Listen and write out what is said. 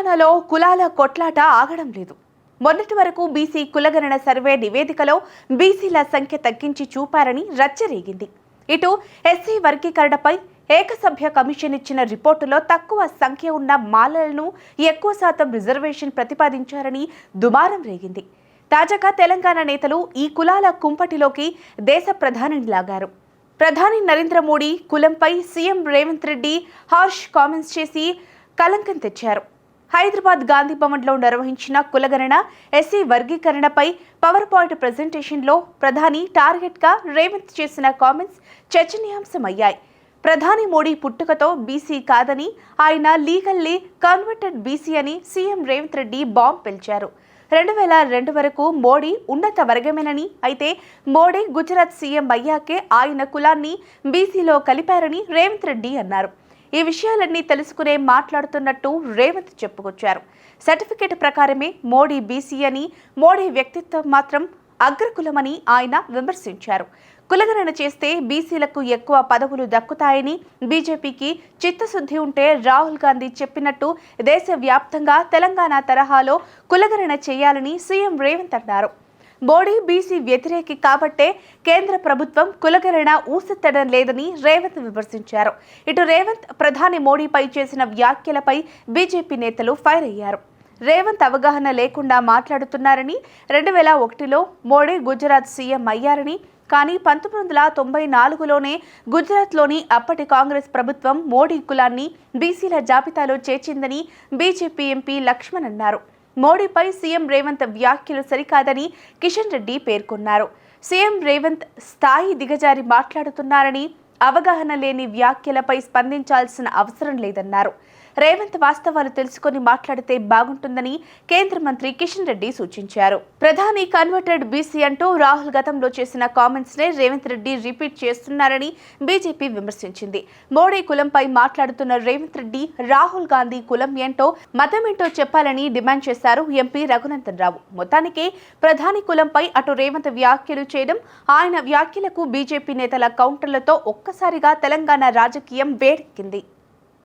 తెలంగాణలో కులాల కొట్లాట ఆగడం లేదు. మొన్నటి వరకు బీసీ కులగణన సర్వే నివేదికలో బీసీల సంఖ్య తగ్గించి చూపారని రచ్చరేగింది. ఇటు ఎస్సీ వర్గీకరణపై ఏకసభ్య కమిషన్ ఇచ్చిన రిపోర్టులో తక్కువ సంఖ్య ఉన్న మాలలను ఎక్కువ శాతం రిజర్వేషన్ ప్రతిపాదించారని దుమారం రేగింది. తాజాగా తెలంగాణ నేతలు ఈ కులాల కుంపటిలోకి దేశ ప్రధానిని లాగారు. ప్రధాని Narendra Modi కులంపై CM Revanth Reddy harsh comments చేసి కలంకం తెచ్చారు. హైదరాబాద్ గాంధీ భవన్లో నిర్వహించిన కులగణన ఎస్సీ వర్గీకరణపై పవర్ పాయింట్ ప్రజెంటేషన్లో ప్రధాని టార్గెట్గా రేవంత్ చేసిన కామెంట్స్ చర్చనీయాంశమయ్యాయి. ప్రధాని మోడీ పుట్టుకతో బీసీ కాదని ఆయన లీగల్లీ కన్వర్టెడ్ బీసీ అని సీఎం రేవంత్ రెడ్డి బాంబ్ పిలిచారు. రెండు వేల రెండు వరకు మోడీ ఉన్నత వర్గమేనని అయితే మోడీ గుజరాత్ సీఎం అయ్యాకే ఆయన కులాన్ని బీసీలో కలిపారని రేవంత్ రెడ్డి అన్నారు. ఈ విషయాలన్నీ తెలుసుకునే మాట్లాడుతున్నట్టు రేవంత్ చెప్పుకొచ్చారు. సర్టిఫికేట్ ప్రకారమే మోడీ బీసీ అని మోడీ వ్యక్తిత్వం మాత్రం అగ్రకులమని ఆయన విమర్శించారు. కులగణన చేస్తే బీసీలకు ఎక్కువ పదవులు దక్కుతాయని బీజేపీకి చిత్తశుద్ధి ఉంటే రాహుల్ గాంధీ చెప్పినట్టు దేశవ్యాప్తంగా తెలంగాణ తరహాలో కులగణన చేయాలని సీఎం రేవంత్ అన్నారు. మోడీ బీసీ వ్యతిరేకి కాబట్టే కేంద్ర ప్రభుత్వం కులగణన ఊసెత్తడం లేదని రేవంత్ విమర్శించారు. ఇటు రేవంత్ ప్రధాని మోడీపై చేసిన వ్యాఖ్యలపై బీజేపీ నేతలు ఫైర్ అయ్యారు. రేవంత్ అవగాహన లేకుండా మాట్లాడుతున్నారని రెండు వేల ఒకటిలో మోడీ గుజరాత్ సీఎం అయ్యారని కానీ పంతొమ్మిది వందల తొంభై నాలుగులోనే గుజరాత్లోని అప్పటి కాంగ్రెస్ ప్రభుత్వం మోడీ కులాన్ని బీసీల జాబితాలో చేర్చిందని బీజేపీ ఎంపీ లక్ష్మణ్ అన్నారు. మోడీపై సీఎం రేవంత్ వ్యాఖ్యలు సరికాదని కిషన్ రెడ్డి పేర్కొన్నారు. సీఎం రేవంత్ స్థాయి దిగజారి మాట్లాడుతున్నారని అవగాహన లేని వ్యాఖ్యలపై స్పందించాల్సిన అవసరం లేదన్నారు. రేవంత్ వాస్తవాలు తెలుసుకొని మాట్లాడితే బాగుంటుందని కేంద్ర మంత్రి కిషన్ రెడ్డి సూచించారు. ప్రధాని కన్వర్టెడ్ బీసీ అంటూ రాహుల్ గతంలో చేసిన కామెంట్స్ నే రేవంత్ రెడ్డి రిపీట్ చేస్తున్నారని బీజేపీ విమర్శించింది. మోడీ కులంపై మాట్లాడుతున్న రేవంత్ రెడ్డి రాహుల్ గాంధీ కులం ఏంటో మతం ఏంటో చెప్పాలని డిమాండ్ చేశారు ఎంపీ రఘునందన్ రావు. మొత్తానికి ప్రధాని కులంపై అటు రేవంత్ వ్యాఖ్యలు చేయడం ఆయన వ్యాఖ్యలకు బీజేపీ నేతల కౌంటర్లతో ఒక్కసారిగా తెలంగాణ రాజకీయం వేడెక్కింది.